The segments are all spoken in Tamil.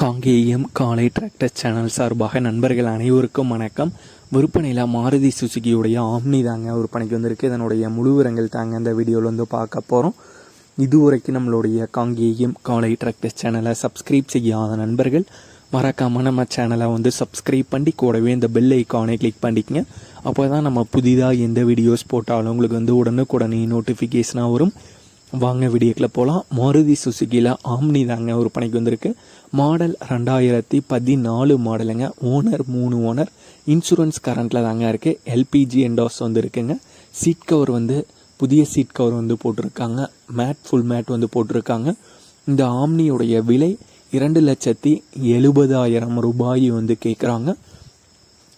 காங்கேயம் காலை டிராக்டர் சேனல் சார்பாக நண்பர்கள் அனைவருக்கும் வணக்கம். விற்பனையில் மாருதி சுசுகியுடைய ஆம்னி தாங்க விற்பனைக்கு வந்திருக்கு. இதனுடைய முழுவிரங்கள் தாங்க இந்த வீடியோவில் வந்து பார்க்க போகிறோம் இதுவரைக்கும் நம்மளுடைய காங்கேயம் காலை டிராக்டர் சேனலை சப்ஸ்கிரைப் செய்யாத நண்பர்கள் மறக்காமல் நம்ம சேனலை வந்து சப்ஸ்கிரைப் பண்ணி கூடவே இந்த பெல் ஐக்கானை கிளிக் பண்ணிக்கங்க. அப்போ தான் நம்ம புதிதாக எந்த வீடியோஸ் போட்டாலும் உங்களுக்கு வந்து உடனுக்குடனே நோட்டிஃபிகேஷனாக வரும். வாங்க வீடியோக்கில் போகலாம் மாருதி சுசுகியில் ஆம்னி தாங்க ஒரு பணிக்கு வந்திருக்கு. மாடல் ரெண்டாயிரத்தி பதினாலு மாடலுங்க. ஓனர் மூணு ஓனர் இன்சூரன்ஸ் கரண்ட்டில் தாங்க இருக்குது எல்பிஜி என்டாஸ் வந்து இருக்குங்க சீட் கவர் வந்து புதிய சீட் கவர் வந்து போட்டிருக்காங்க. மேட் ஃபுல் மேட் வந்து போட்டிருக்காங்க. இந்த ஆம்னியுடைய விலை இரண்டு லட்சத்தி எழுபதாயிரம் ரூபாய் வந்து கேட்குறாங்க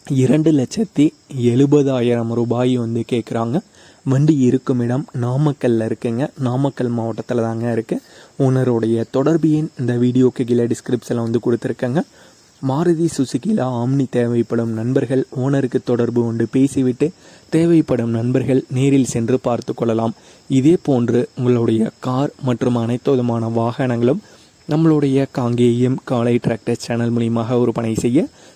இரண்டு லட்சத்தி எழுபதாயிரம் ரூபாய் வந்து கேட்குறாங்க வண்டி இருக்கும் இடம் நாமக்கல்ல இருக்குங்க. நாமக்கல் மாவட்டத்தில் தாங்க இருக்குது ஓனருடைய தொடர்பு எண் இந்த வீடியோக்கு கீழே டிஸ்கிரிப்ஷனில் வந்து கொடுத்துருக்கேங்க. மாருதி சுசுகியில் ஆம்னி தேவைப்படும் நண்பர்கள் ஓனருக்கு தொடர்பு கொண்டு பேசிவிட்டு தேவைப்படும் நண்பர்கள் நேரில் சென்று பார்த்து கொள்ளலாம். இதே போன்று உங்களுடைய கார் மற்றும் அனைத்து விதமான வாகனங்களும் நம்மளுடைய காங்கேயம் காலை டிராக்டர் சேனல் மூலியமாக விற்பனை செய்ய